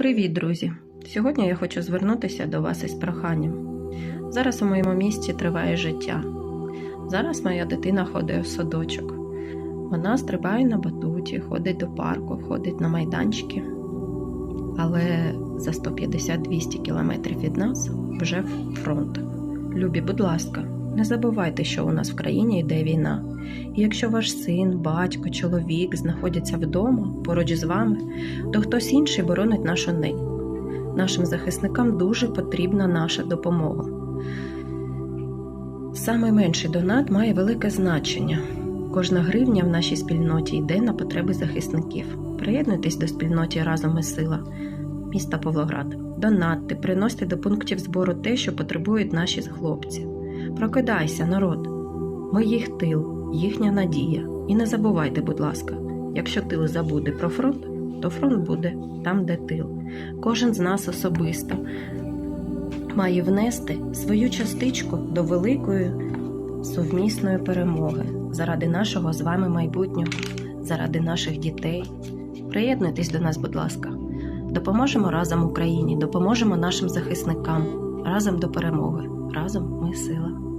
Привіт, друзі! Сьогодні я хочу звернутися до вас із проханням. Зараз у моєму місті триває життя. Зараз моя дитина ходить у садочок. Вона стрибає на батуті, ходить до парку, ходить на майданчики. Але за 150-200 кілометрів від нас вже фронт. Любі, будь ласка, не забувайте, що у нас в країні йде війна. І якщо ваш син, батько, чоловік знаходяться вдома поруч з вами, то хтось інший боронить нашу неньку. Нашим захисникам дуже потрібна наша допомога. Саме менший донат має велике значення. Кожна гривня в нашій спільноті йде на потреби захисників. Приєднуйтесь до спільноті разом і сила міста Павлоград. Донатьте, приносьте до пунктів збору те, що потребують наші хлопці. Прокидайся, народ! Ми їх тил, їхня надія. І не забувайте, будь ласка, якщо тил забуде про фронт, то фронт буде там, де тил. Кожен з нас особисто має внести свою частичку до великої сумісної перемоги заради нашого з вами майбутнього, заради наших дітей. Приєднуйтесь до нас, будь ласка. Допоможемо разом Україні, допоможемо нашим захисникам. Разом до перемоги. Разом ми сила.